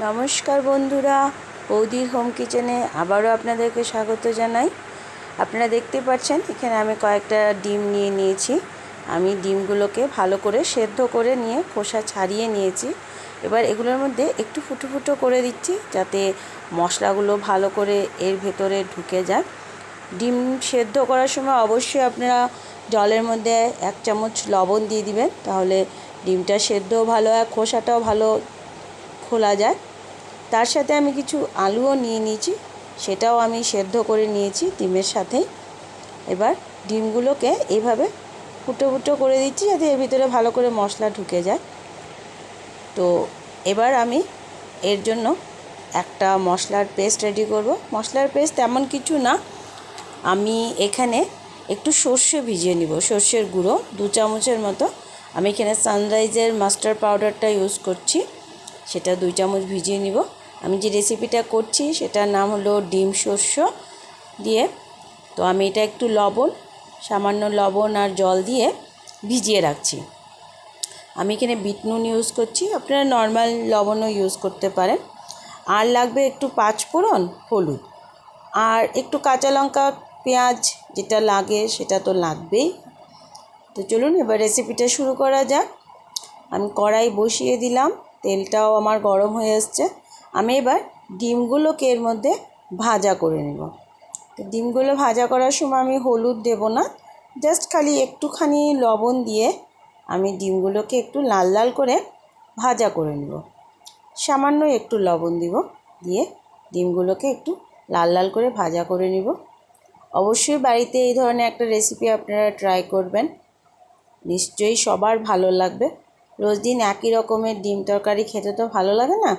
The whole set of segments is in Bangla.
নমস্কার বন্ধুরা, বৌদির হোম কিচেনে আবারও আপনাদেরকে স্বাগত জানাই। আপনারা দেখতে পাচ্ছেন, এখানে আমি কয়েকটা ডিম নিয়ে নিয়েছি। আমি ডিমগুলোকে ভালো করে সেদ্ধ করে নিয়ে খোসা ছাড়িয়ে নিয়েছি। এবার এগুলোর মধ্যে একটু ফুটো ফুটো করে দিচ্ছি, যাতে মশলাগুলো ভালো করে এর ভেতরে ঢুকে যায়। ডিম সেদ্ধ করার সময় অবশ্যই আপনারা জলের মধ্যে এক চামচ লবণ দিয়ে দিবেন, তাহলে ডিমটা সেদ্ধও ভালো হয়, খোসাটাও ভালো খোলা যায়। তার সাথে আমি কিছু আলুও নিয়ে নিয়েছি। সেটাও আমি সেদ্ধ করে নিয়েছি ডিমের সাথে। এবার ডিমগুলোকে এইভাবে ফুটো ফুটো করে দিচ্ছি যাতে এর ভিতরে ভালো করে মশলা ঢুকে যায়। তো এবার আমি এর জন্য একটা মশলার পেস্ট রেডি করব। মশলার পেস্ট তেমন কিছু না। আমি এখানে একটু সর্ষে ভিজিয়ে নিব, সর্ষের গুঁড়ো, দু চামচের মতো। আমি এখানে সানরাইজের মাস্টার পাউডারটা ইউজ করছি। সেটা দুই চামচ ভিজিয়ে নিব। আমি যে রেসিপিটা করছি সেটার নাম হলো ডিম শস্য দিয়ে। তো আমি এটা একটু লবণ, সামান্য লবণ আর জল দিয়ে ভিজিয়ে রাখছি। আমি এখানে বিট নুন ইউজ করছি। আপনারা নর্মাল লবণও ইউজ করতে পারেন। আর লাগবে একটু পাঁচফোড়ন হলুদ। আর একটু কাঁচা লঙ্কা, পেঁয়াজ যেটা লাগে সেটা তো লাগবেই। তো চলুন এবার রেসিপিটা শুরু করা যাক। আমি কড়াই বসিয়ে দিলাম। তেলটাও আমার গরম হয়ে এসছে। আমি এবার ডিমগুলোকে এর মধ্যে ভাজা করে নেব। তো ডিমগুলো ভাজা করার সময় আমি হলুদ দেব না। জাস্ট খালি একটুখানি লবণ দিয়ে আমি ডিমগুলোকে একটু লাল লাল করে ভাজা করে নেব। সামান্য একটু লবণ দিব দিয়ে ডিমগুলোকে একটু লাল লাল করে ভাজা করে নিব। অবশ্যই বাড়িতে এই ধরনের একটা রেসিপি আপনারা ট্রাই করবেন। নিশ্চয়ই সবার ভালো লাগবে। রোজ দিন একই রকমের ডিম তরকারি খেতে তো ভালো লাগে না?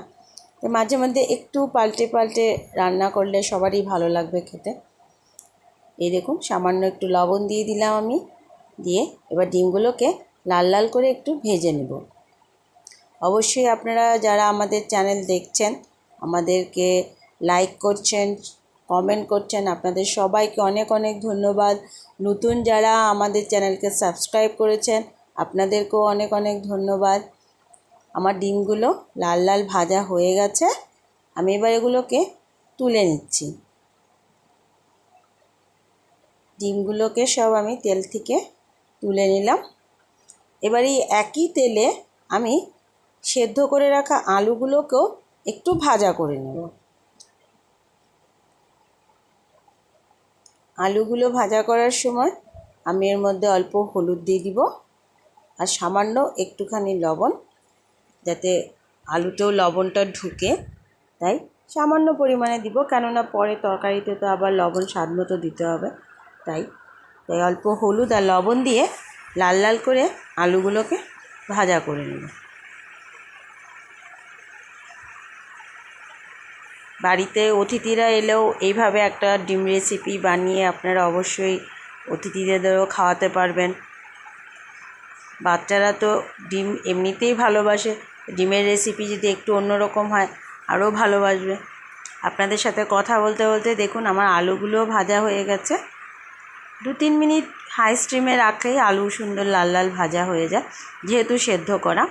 তো মাঝে মধ্যে একটু পাল্টে পাল্টে রান্না করলে সবারই ভালো লাগবে খেতে। এই দেখুন, সামান্য একটু লবণ দিয়ে দিলাম আমি। দিয়ে এবার ডিমগুলোকে লাল লাল করে একটু ভেজে নেব। অবশ্যই আপনারা যারা আমাদের চ্যানেল দেখছেন, আমাদেরকে লাইক করছেন, কমেন্ট করছেন, আপনাদের সবাইকে অনেক অনেক ধন্যবাদ। নতুন যারা আমাদের চ্যানেলকে সাবস্ক্রাইব করেছেন আপনাদেরকেও অনেক অনেক ধন্যবাদ। আমার ডিমগুলো লাল লাল ভাজা হয়ে গেছে। আমি এবার এগুলোকে তুলে নিচ্ছি। ডিমগুলোকে সব আমি তেল থেকে তুলে নিলাম। এবার এই একই তেলে আমি সেদ্ধ করে রাখা আলুগুলোকেও একটু ভাজা করে নেব। আলুগুলো ভাজা করার সময় আমি এর মধ্যে অল্প হলুদ দিয়ে দিব। আর সামান্য একটুখানি লবণ, যাতে আলুতেও লবণটা ঢুকে। তাই সামান্য পরিমাণে দিব, কেননা পরে তরকারিতে তো আবার লবণ স্বাদ মতো দিতে হবে। তাই তাই অল্প হলুদ আর লবণ দিয়ে লাল লাল করে আলুগুলোকে ভাজা করে নেব। বাড়িতে অতিথিরা এলেও এইভাবে একটা ডিম রেসিপি বানিয়ে আপনারা অবশ্যই অতিথিদেরও খাওয়াতে পারবেন। বাচ্চারা তো ডিম এমনিতেই ভালোবাসে। ডিমের রেসিপি যদি একটু অন্যরকম হয়, আরও ভালোবাসবে। আপনাদের সাথে কথা বলতে বলতে দেখুন, আমার আলুগুলোও ভাজা হয়ে গেছে। দু তিন মিনিট হাই স্টিমে রাখলেই আলু সুন্দর লাল লাল ভাজা হয়ে যায়, যেহেতু সেদ্ধ করা।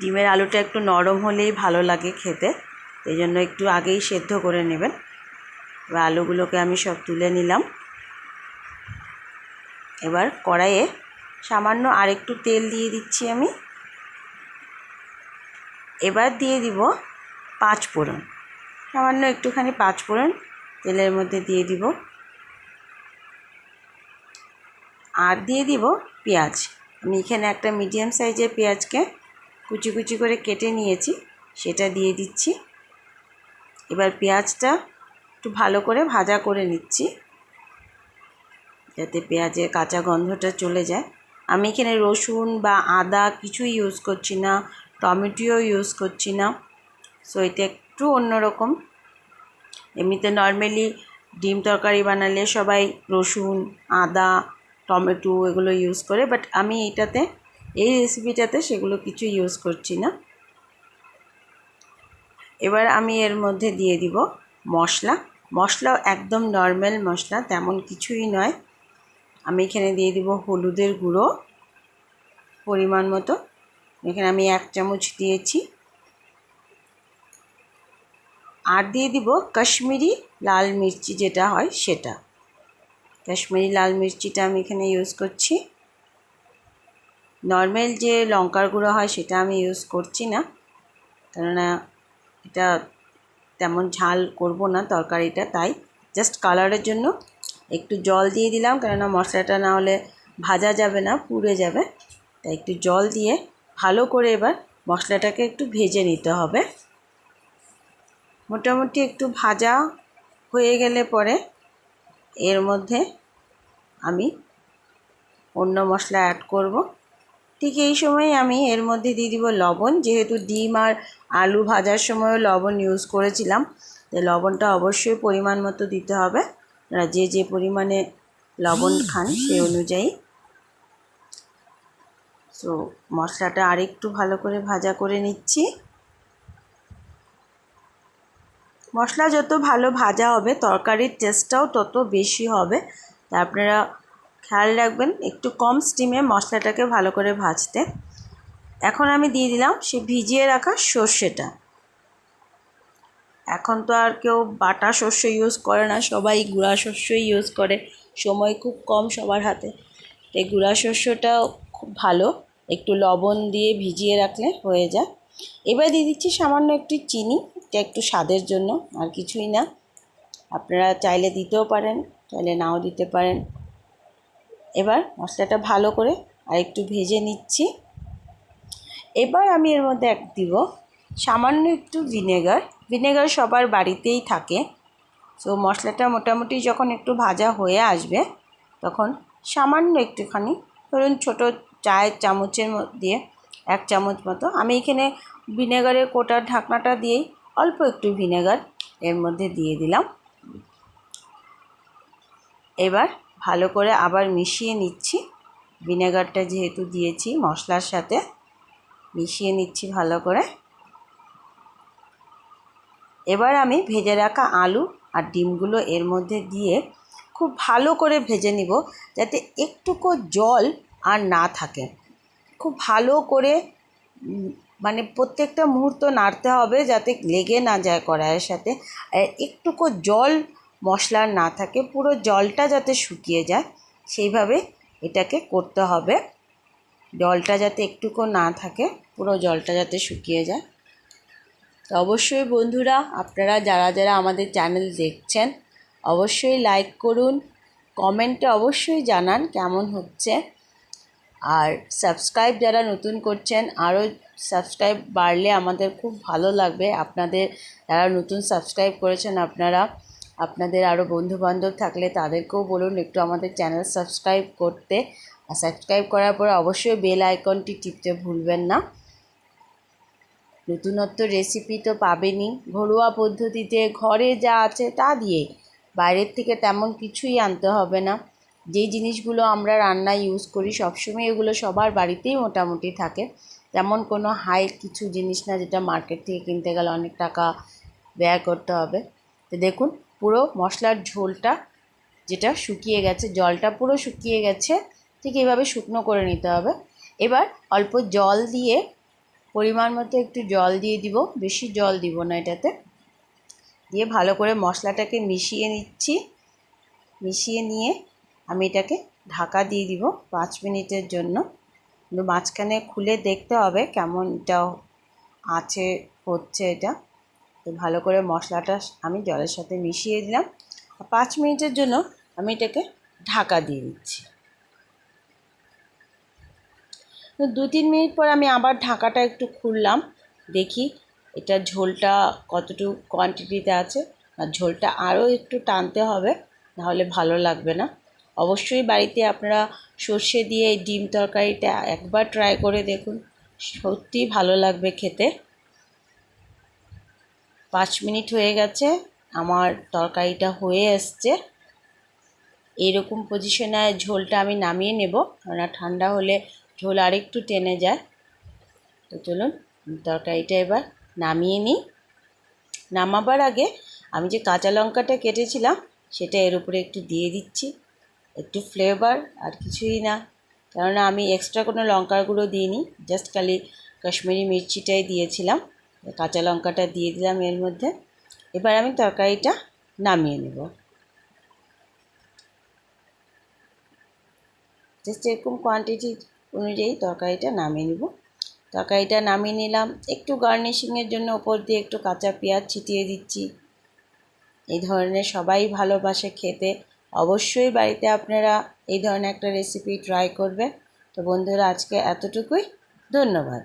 ডিমের আলুটা একটু নরম হলেই ভালো লাগে খেতে এই জন্য একটু আগেই সেদ্ধ করে নেবেন। আলুগুলোকে আমি সব তুলে নিলাম। এবার কড়াইয়ে সামান্য আরেকটু তেল দিয়ে দিচ্ছি আমি। এবার দিয়ে দিব পাঁচ ফোড়ন। সামান্য একটুখানি পাঁচ ফোড়ন তেলের মধ্যে দিয়ে দিব। আর দিয়ে দিব পেঁয়াজ। আমি এখানে একটা মিডিয়াম সাইজের পেঁয়াজকে কুচি কুচি করে কেটে নিয়েছি, সেটা দিয়ে দিচ্ছি। এবার পেঁয়াজটা একটু ভালো করে ভাজা করে নিচ্ছি। যাতে পেঁয়াজের কাঁচা গন্ধটা চলে যায়। আমি এখানে রসুন বা আদা কিছুই ইউজ করছি না, টমেটোও ইউজ করছি না। সো এটা একটু অন্যরকম। এমনিতে নর্মালি ডিম তরকারি বানালে সবাই রসুন, আদা, টমেটো এগুলো ইউজ করে বাট আমি এটাতে, এই রেসিপিটাতে সেগুলো কিছু ইউজ করছি না। এবার আমি এর মধ্যে দিয়ে দিব মশলা। মশলাও একদম নর্মাল মশলা, তেমন কিছুই নয়। আমি এখানে দিয়ে দিব হলুদের গুঁড়ো পরিমাণ মতো। এখানে আমি এক চামচ দিয়েছি। আর দিয়ে দিব কাশ্মীরি লাল মির্চি, যেটা হয় সেটা। কাশ্মীরি লাল মির্চিটা আমি এখানে ইউজ করছি। নর্মাল যে লঙ্কার গুঁড়ো হয় সেটা আমি ইউজ করছি না, কেননা এটা তেমন ঝাল করব না তরকারিটা, তাই জাস্ট কালারের জন্য একটু জল দিয়ে দিলাম, কেননা মশলাটা না হলে ভাজা যাবে না, পুড়ে যাবে। তাই একটু জল দিয়ে ভালো করে এবার মশলাটাকে একটু ভেজে নিতে হবে। মোটামুটি একটু ভাজা হয়ে গেলে পরে এর মধ্যে আমি অন্য মশলা অ্যাড করব। ঠিক এই সময় আমি এর মধ্যে দিয়ে দিব লবণ, যেহেতু ডিম আর আলু ভাজার সময়ও লবণ ইউজ করেছিলাম, তাই লবণটা অবশ্যই পরিমাণ মতো দিতে হবে। আপনারা যে যে পরিমাণে লবণ খান সেই অনুযায়ী। তো মশলাটা আরেকটু ভালো করে ভাজা করে নিচ্ছি। মশলা যত ভালো ভাজা হবে তরকারির টেস্টটাও তত বেশি হবে। তা আপনারা খেয়াল রাখবেন একটু কম স্টিমে মশলাটাকে ভালো করে ভাজতে। এখন আমি দিয়ে দিলাম সে ভিজিয়ে রাখা সর্ষেটা। এখন তো আর কেউ বাটা শস্য ইউজ করে না, সবাই গুঁড়া শস্যই ইউজ করে। সময় খুব কম সবার হাতে। এই গুঁড়া শস্যটাও খুব ভালো, একটু লবণ দিয়ে ভিজিয়ে রাখলে হয়ে যায়। এবার দিয়ে দিচ্ছি সামান্য একটু চিনি, এটা একটু স্বাদের জন্য, আর কিছুই না। আপনারা চাইলে দিতেও পারেন, চাইলে নাও দিতে পারেন। এবার মশলাটা ভালো করে আর একটু ভেজে নিচ্ছি। এবার আমি এর মধ্যে এক দিব সামান্য একটু ভিনেগার। ভিনেগার সবার বাড়িতেই থাকে। তো মশলাটা মোটামুটি যখন একটু ভাজা হয়ে আসবে, তখন সামান্য একটুখানি, ধরুন ছোটো চায়ের চামচের দিয়ে এক চামচ মতো। আমি এখানে ভিনেগারের কোটার ঢাকনাটা দিয়েই অল্প একটু ভিনেগার এর মধ্যে দিয়ে দিলাম। এবার ভালো করে আবার মিশিয়ে নিচ্ছি। ভিনেগারটা যেহেতু দিয়েছি মশলার সাথে, মিশিয়ে নিচ্ছি ভালো করে। এবার আমি ভেজে রাখা আলু আর ডিমগুলো এর মধ্যে দিয়ে খুব ভালো করে ভেজে নিব যাতে একটুকু জল আর না থাকে। খুব ভালো করে মানে প্রত্যেকটা মুহূর্ত নাড়তে হবে যাতে লেগে না যায় কড়াইয়ের সাথে। একটুকু জল মশলার না থাকে, পুরো জলটা যাতে শুকিয়ে যায়, সেইভাবে এটাকে করতে হবে। জলটা যাতে একটুকু না থাকে, পুরো জলটা যাতে শুকিয়ে যায়। তো অবশ্যই বন্ধুরা, আপনারা যারা যারা আমাদের চ্যানেল দেখছেন, অবশ্যই লাইক করুন কমেন্টে অবশ্যই জানান কেমন হচ্ছে। আর সাবস্ক্রাইব যারা নতুন করছেন, আরও সাবস্ক্রাইব বাড়লে আমাদের খুব ভালো লাগবে। আপনাদের যারা নতুন সাবস্ক্রাইব করেছেন আপনারা, আপনাদের আরও বন্ধুবান্ধব থাকলে তাদেরকেও বলুন একটু আমাদের চ্যানেল সাবস্ক্রাইব করতে। আর সাবস্ক্রাইব করার পরে অবশ্যই বেল আইকনটি টিপতে ভুলবেন না। নতুনত্ব রেসিপি তো পাবেনই। ঘরোয়া পদ্ধতিতে ঘরে যা আছে তা দিয়েই বাইরের থেকে তেমন কিছুই আনতে হবে না। যেই জিনিসগুলো আমরা রান্নায় ইউজ করি, সবসময় এগুলো সবার বাড়িতেই মোটামুটি থাকে। তেমন কোনো হাই কিছু জিনিস না যেটা মার্কেট থেকে কিনতে গেলে অনেক টাকা ব্যয় করতে হবে। তো দেখুন, পুরো মশলার ঝোলটা যেটা শুকিয়ে গেছে, জলটা পুরো শুকিয়ে গেছে, ঠিক এইভাবে শুকনো করে নিতে হবে। এবার অল্প জল দিয়ে পরিমাণ মতো একটু জল দিয়ে দিব, বেশি জল দিব না এটাতে। দিয়ে ভালো করে মশলাটাকে মিশিয়ে নিচ্ছি। মিশিয়ে নিয়ে আমি এটাকে ঢাকা দিয়ে দিব পাঁচ মিনিটের জন্য। কিন্তু মাঝখানে খুলে দেখতে হবে কেমন এটা আছে, হচ্ছে এটা। তো ভালো করে মশলাটা আমি জলের সাথে মিশিয়ে দিলাম। পাঁচ মিনিটের জন্য আমি এটাকে ঢাকা দিয়ে দিচ্ছি। দু তিন মিনিট পর আমি আবার ঢাকাটা একটু খুললাম। দেখি এটা ঝোলটা কতটুকু কোয়ান্টিটিতে আছে আর ঝোলটা আরও একটু টানতে হবে, নাহলে ভালো লাগবে না। অবশ্যই বাড়িতে আপনারা সর্ষে দিয়ে এই ডিম তরকারিটা একবার ট্রাই করে দেখুন সত্যিই ভালো লাগবে খেতে। পাঁচ মিনিট হয়ে গেছে, আমার তরকারিটা হয়ে এসছে। এইরকম পজিশনে ঝোলটা আমি নামিয়ে নেব, কেননা ঠান্ডা হলে ঝোল আরেকটু টেনে যায়। তো চলুন, তরকারিটা এবার নামিয়ে নিই। নামাবার আগে আমি যে কাঁচা লঙ্কাটা কেটেছিলাম, সেটা এর উপরে একটু দিয়ে দিচ্ছি। একটু ফ্লেভার আর কিছুই না। কেননা আমি এক্সট্রা কোনো লঙ্কার গুঁড়ো দিইনি জাস্ট খালি কাশ্মীরি মির্চিটাই দিয়েছিলাম। কাঁচা লঙ্কাটা দিয়ে দিলাম এর মধ্যে। এবার আমি তরকারিটা নামিয়ে নেব। জাস্ট এরকম কোয়ান্টিটি অনুযায়ী তরকারিটা নামিয়ে নিব। তরকারিটা নামিয়ে নিলাম। একটু গার্নিশিংয়ের জন্য ওপর দিয়ে একটু কাঁচা পেঁয়াজ ছিটিয়ে দিচ্ছি। এই ধরনের সবাই ভালোবাসে খেতে। অবশ্যই বাড়িতে আপনারা এই ধরনের একটা রেসিপি ট্রাই করবে তো বন্ধুরা, আজকে এতটুকুই। ধন্যবাদ।